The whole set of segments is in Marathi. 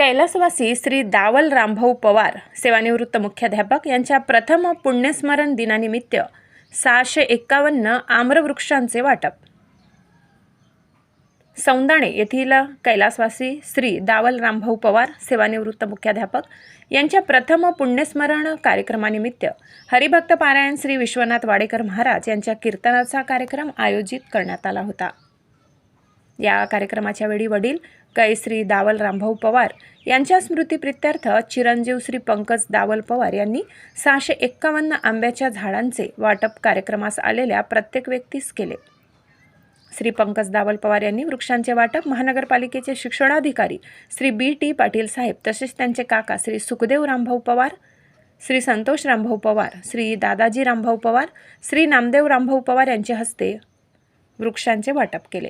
कैलासवासी श्री दावल रामभाऊ पवार सेवानिवृत्त मुख्याध्यापक यांच्या प्रथम पुण्यस्मरण दिनानिमित्त सहाशे एक्कावन्न आम्रवृक्षांचे वाटप. सौंदाणे येथील कैलासवासी श्री दावल रामभाऊ पवार सेवानिवृत्त मुख्याध्यापक यांच्या प्रथम पुण्यस्मरण कार्यक्रमानिमित्त हरिभक्त पारायण श्री विश्वनाथ वाडेकर महाराज यांच्या कीर्तनाचा कार्यक्रम आयोजित करण्यात आला होता. या कार्यक्रमाच्या वेळी वडील कैश्री दावल रामभाऊ पवार यांच्या स्मृतीप्रित्यर्थ चिरंजीव श्री पंकज दावल पवार यांनी सहाशे एक्कावन्न आंब्याच्या झाडांचे वाटप कार्यक्रमास आलेल्या प्रत्येक व्यक्तीस केले. श्री पंकज दावल पवार यांनी वृक्षांचे वाटप महानगरपालिकेचे शिक्षणाधिकारी श्री बी टी पाटील साहेब तसेच त्यांचे काका श्री सुखदेव रामभाऊ पवार श्री संतोष रामभाऊ पवार श्री दादाजी रामभाऊ पवार श्री नामदेव रामभाऊ पवार यांच्या हस्ते वृक्षांचे वाटप केले.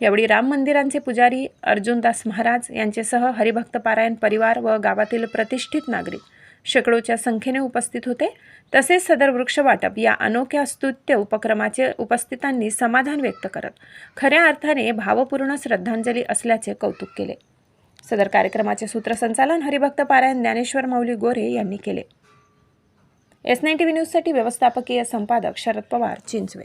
यावेळी राम मंदिरांचे पुजारी अर्जुनदास महाराज यांचेसह हरिभक्त पारायण परिवार व गावातील प्रतिष्ठित नागरिक शेकडोच्या संख्येने उपस्थित होते. तसेच सदर वृक्ष वाटप या अनोख्या स्तुत्य उपक्रमाचे उपस्थितांनी समाधान व्यक्त करत खऱ्या अर्थाने भावपूर्ण श्रद्धांजली असल्याचे कौतुक केले. सदर कार्यक्रमाचे सूत्रसंचालन हरिभक्त पारायण ज्ञानेश्वर माऊली गोरे यांनी केले. एस नाईन टी व्ही न्यूजसाठी व्यवस्थापकीय संपादक शरद पवार चिंचवे.